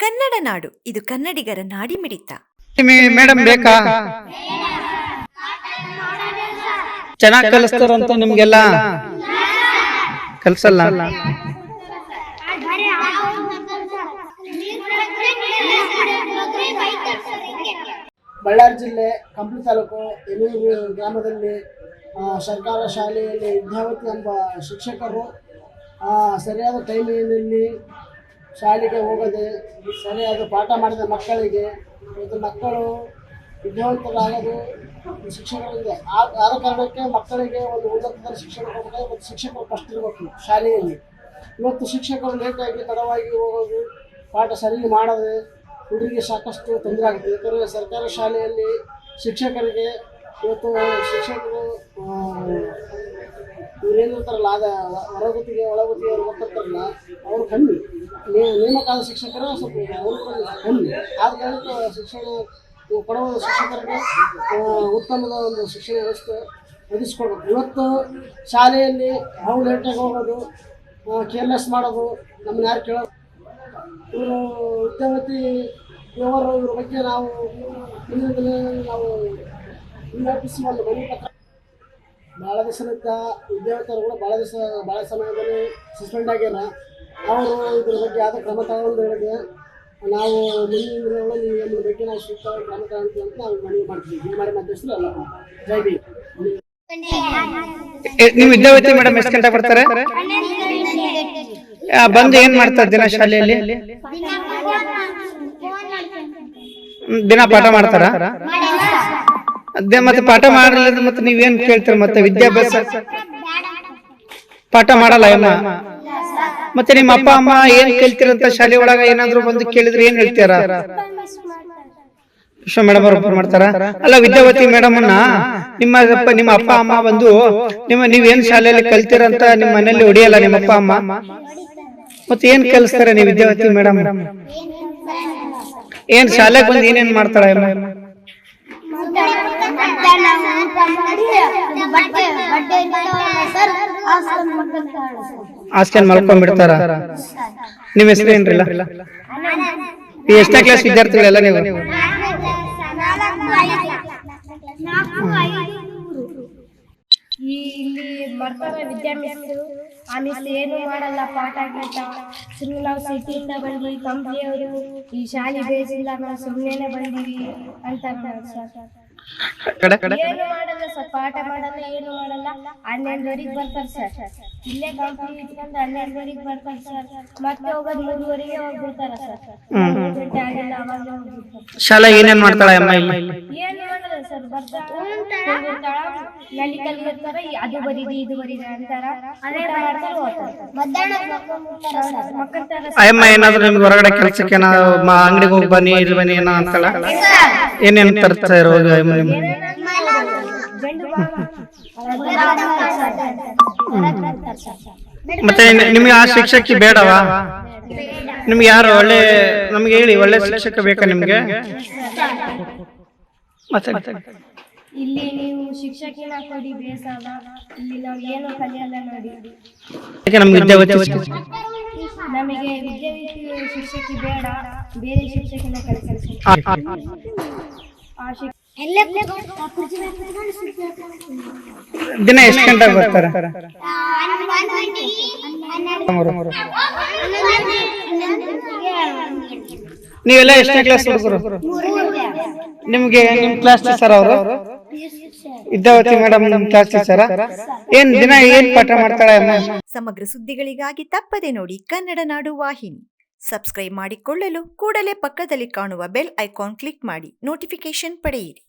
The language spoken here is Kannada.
ಕನ್ನಡ ನಾಡು ಇದು ಕನ್ನಡಿಗರ ನಾಡಿಮಿಡಿತ. ಮೇಡಮ್ ಬೇಕಾ? ಚೆನ್ನಾಗಿ ಕಲಿಸ್ತಾರಂತ ನಿಮ್ಗೆಲ್ಲ? ಕಲ್ಸಲ್ಲ? ಬಳ್ಳಾರಿ ಜಿಲ್ಲೆ ಕಂಪ್ಲಿ ತಾಲೂಕು ಎಲೂರು ಗ್ರಾಮದಲ್ಲಿ ಆ, ಸರ್ಕಾರ ಶಾಲೆಯಲ್ಲಿ ವಿದ್ಯಾವತಿ ಎಂಬ ಶಿಕ್ಷಕರು ಆ, ಸರಿಯಾದ ಟೈಮಿನಲ್ಲಿ ಶಾಲೆಗೆ ಹೋಗದೆ ಸರಿಯಾದ ಪಾಠ ಮಾಡಿದ ಮಕ್ಕಳಿಗೆ ಇವತ್ತು ಮಕ್ಕಳು ವಿದ್ಯಾವಂತರಾಗಲು ಶಿಕ್ಷಕರಿಂದ ಆದ ಕಾರಣಕ್ಕೆ ಮಕ್ಕಳಿಗೆ ಒಂದು ಉನ್ನತ ಶಿಕ್ಷಣ ಕೊಡಬೇಕು ಮತ್ತು ಶಿಕ್ಷಕರು ಫಸ್ಟ್ ಇರಬೇಕು ಶಾಲೆಯಲ್ಲಿ. ಇವತ್ತು ಶಿಕ್ಷಕರು ಲೇಟಾಗಿ ತಡವಾಗಿ ಹೋಗೋದು, ಪಾಠ ಸರಿ ಮಾಡದೆ ಹುಡುಗರಿಗೆ ಸಾಕಷ್ಟು ತೊಂದರೆ ಆಗುತ್ತೆ. ಯಾಕಂದರೆ ಸರ್ಕಾರಿ ಶಾಲೆಯಲ್ಲಿ ಶಿಕ್ಷಕರಿಗೆ ಇವತ್ತು ಶಿಕ್ಷಕರು ಇವರೇನಿರ್ತಾರಲ್ಲ ಆದ ಹೊರಗುತ್ತಿಗೆ ಒಳಗುತ್ತಿಗೆ ಅವ್ರು ಗೊತ್ತಿರ್ತಾರಲ್ಲ ಅವರು ಕಮ್ಮಿ. ನೇಮಕಾದ ಶಿಕ್ಷಕರು ಸ್ವಲ್ಪ ಕಮ್ಮಿ ಆದ ಕಾರಣಕ್ಕೆ ಶಿಕ್ಷಣ ಕೊಡೋ ಕೊಡುವ ಶಿಕ್ಷಕರಿಗೆ ಉತ್ತಮದ ಒಂದು ಶಿಕ್ಷಣ ವ್ಯವಸ್ಥೆ ಒದಗಿಸ್ಕೊಡ್ಬೇಕು ಇವತ್ತು ಶಾಲೆಯಲ್ಲಿ ನಾವು ಲೇಟಾಗಿ ಹೋಗೋದು ಕೇರ್ಲೆಸ್ ಮಾಡೋದು, ನಮ್ಮನ್ನ ಯಾರು ಕೇಳೋದು ಇವರು ವಿದ್ಯಾವತಿ ಇವರು ಇವ್ರ ಬಗ್ಗೆ ನಾವು ಮುಂದಿನ ದಿನ ನಾವು ವಿಜ್ಞಾಪಿಸಿ ಒಂದು ಮನೆ ಪತ್ರ. ಭಾಳ ದಿವಸದಿಂದ ವಿದ್ಯಾರ್ಥಿಗಳು ಭಾಳ ದಿವಸ ಭಾಳ ಸಮಯದಲ್ಲಿ ಸಸ್ಪೆಂಡ್ ಆಗ್ಯಾರ. ಅವರು ಇದ್ರ ಬಗ್ಗೆ ಯಾವುದೇ ಕ್ರಮ ತಗೊಂಡು ಹೇಳಿದೆ ನಾವು ಮುಂದಿನ ದಿನಗಳಲ್ಲಿ ನಮ್ಮ ಬಗ್ಗೆ ನಾವು ಸೂಕ್ತವಾಗಿ ಕ್ರಮ ತಗೊಂತೀವಿ ಅಂತ ನಾವು ಮನವಿ ಮಾಡ್ತೀವಿ. ಬೀಮಾರಿ ಮಧ್ಯಸ್ಥರು ಎಲ್ಲ ಜೈ ಬಿ ನೀವು ವಿದ್ಯಾವತಿ ಮೇಡಮ್, ಎಷ್ಟು ಗಂಟೆ ಬರ್ತಾರೆ? ಬಂದು ಏನ್ ಮಾಡ್ತಾರೆ ದಿನ ಶಾಲೆಯಲ್ಲಿ? ದಿನ ಪಾಠ ಮಾಡ್ತಾರ? ಮತ್ತೆ ಪಾಠ ಮಾಡಲಿಲ್ಲ ಮತ್ತೆ ನೀವೇನ್ ಕೇಳ್ತೀರ ಮತ್ತೆ ವಿದ್ಯಾಭ್ಯಾಸ? ಪಾಠ ಮಾಡಲ್ಲ, ಅಮ್ಮ? ಮತ್ತೆ ನಿಮ್ಮ ಅಪ್ಪ, ಅಮ್ಮ ಏನ್ ಕೇಳ್ತೀರಂತ ಶಾಲೆ ಒಳಗ ಏನಾದ್ರು ಬಂದು ಕೇಳಿದ್ರೆ ಏನ್ ಹೇಳ್ತೀರ? ವಿಶ್ವ ಮೇಡಮ್ ಅವರು ಮಾಡ್ತಾರ? ಅಲ್ಲ, ವಿದ್ಯಾವತಿ ಮೇಡಮ್ ಅನ್ನ ನಿಮ್ಮ ನಿಮ್ಮ ಅಪ್ಪ, ಅಮ್ಮ ಬಂದು ನಿಮ್ಮ ನೀವೇನ್ ಶಾಲೆಯಲ್ಲಿ ಕಲ್ತಿರಂತ ನಿಮ್ಮ ಮನೇಲಿ ಹೊಡಿಯಲ್ಲ ನಿಮ್ಮ ಅಪ್ಪ, ಅಮ್ಮ? ಮತ್ತೆ ಏನ್ ಕಲಿಸ್ತಾರೆ ನೀವು ವಿದ್ಯಾವತಿ ಮೇಡಮ್? ಏನ್ ಶಾಲೆಗೆ ಬಂದು ಏನೇನ್ ಮಾಡ್ತಾಳ ಅಮ್ಮ ಹಾಸ್ಟೆಲ್ ಮಲ್ಕೊಂಡ್ಬಿಡ್ತಾರ ನಿಮ್ ಹೆಸರು ಏನ್ರಿಲ್ಲ? ಎಷ್ಟನೇ ಕ್ಲಾಸ್ ವಿದ್ಯಾರ್ಥಿಗಳೆಲ್ಲ ನೀವು? ಈ ಇಲ್ಲಿ ಬರ್ತಾರೆ ವಿದ್ಯಾಭ್ಯಾಸ ಆ ಮಿಸ್ ಏನು ಮಾಡಲ್ಲ ಪಾಠ ಗೀಟ ಸುಮ್ಮನೆ ನಾವು ಸಿಟಿಯಿಂದ ಬಂದ್ವಿ ಕಂಪ್ನಿಯವರು ಈ ಶಾಲೆ ಬೇಸಿಲ್ಲ ನಾವು ಸುಮ್ಮನೆ ಬಂದಿವಿ ಅಂತ ಏನು ಮಾಡಲ್ಲ. ಸರ್ ಪಾಠ ಮಾಡಲ್ಲ ಏನು ಮಾಡಲ್ಲ. ಹನ್ನೆರಡುವರೆಗೆ ಬರ್ತಾರೆ ಸರ್. ಇಲ್ಲೇ ಕಂಪ್ನಿ ಇಟ್ಕೊಂಡು ಹನ್ನೆರಡುವರೆಗೆ ಬರ್ತಾರೆ ಸರ್. ಮತ್ತೆ ಹೋಗೋದು ಮೂರುವರೆಗೆ ಹೋಗ್ಬಿಡ್ತಾರ ಸರ್. ಗಂಟೆ ಆಗಿಲ್ಲ ಅವಾಗ ಹೋಗ್ಬಿಡ್ತಾರೆ. ಶಾಲೆ ಏನೇನ್ ಮಾಡ್ತಾಳೆ ಅಮ್ಮ ಇಲ್ಲಿ? ಏನು ಮಾಡಲ್ಲ ಸರ್ ಬರ್ತಾರ. ನಲ್ಲಿ ಕಲಿರ್ತಾರೆ ಅದು ಬರೀದಿ ಇದು ಬರೀದಿ ಅಂತಾರ. ಅದೇ ಮಾಡ್ತಾರೆ ಅಯ್ಯಮ್ಮ ಏನಾದ್ರು ನಿಮ್ಗೆ ಹೊರಗಡೆ ಕೆಲ್ಸಕ್ಕೆ ಏನಾದ್ರು ಅಂಗಡಿಗೆ ಹೋಗಿ ಬನ್ನಿ ಇಲ್ಲಿ ಬನ್ನಿ ಏನೋ ಅಂತಾಳ? ಏನೇನು ತರ್ತಾ ಇರೋದು ಅಯ್ಯಮ್ಮ ಮತ್ತೆ ನಿಮಗೆ ಆ ಶಿಕ್ಷಕಿ ಬೇಡವಾ? ನಿಮ್ಗೆ ಯಾರು ಒಳ್ಳೆ ನಮ್ಗೆ ಹೇಳಿ ಒಳ್ಳೆ ಶಿಕ್ಷಕ ಬೇಕಾ ನಿಮ್ಗೆ? ಮತ್ತೆ ಇಲ್ಲಿ ನೀವು ಶಿಕ್ಷಕಿನ ಕೊಡಿ ಬೇಸಾವ. ಇಲ್ಲಿ ನಾವು ಏನು ಕಲಿಯಲ್ಲ ನೋಡಿ. ಯಾಕೆ ನಮ್ಗೆ ನಮಗೆ ವಿದ್ಯಾರ್ಥಿ ಶಿಕ್ಷಕಿ ಬೇಡ ಬೇರೆ ಶಿಕ್ಷಕಿನ ಕಲಿಸಿ ಆ, ಆ ಶಿಕ್ಷ ದಿನ ಎಷ್ಟು ಗಂಟೆ ಬರ್ತಾರೆ ನೀವೆಲ್ಲ ಎಷ್ಟನೇ ಕ್ಲಾಸ್ ಹುಡುಗರು ನಿಮ್ಗೆ ನಿಮ್ ಕ್ಲಾಸ್ ಟೀಚರ್ ಅವರು ವಿದ್ಯಾವತಿ ಮೇಡಮ್ ನಿಮ್ ಕ್ಲಾಸ್ ಟೀಚರ್ ಏನ್ ದಿನ ಏನ್ ಪಾಠ ಮಾಡ್ತಾಳೆ ಅಮ್ಮ ಸಮಗ್ರ ಸುದ್ದಿಗಳಿಗಾಗಿ ತಪ್ಪದೆ ನೋಡಿ ಕನ್ನಡ ನಾಡು ವಾಹಿನಿ ಸಬ್ಸ್ಕ್ರೈಬ್ ಮಾಡಿಕೊಳ್ಳಲು ಕೂಡಲೇ ಪಕ್ಕದಲ್ಲಿ ಕಾಣುವ ಬೆಲ್ ಐಕಾನ್ ಕ್ಲಿಕ್ ಮಾಡಿ ನೋಟಿಫಿಕೇಶನ್ ಪಡೆಯಿರಿ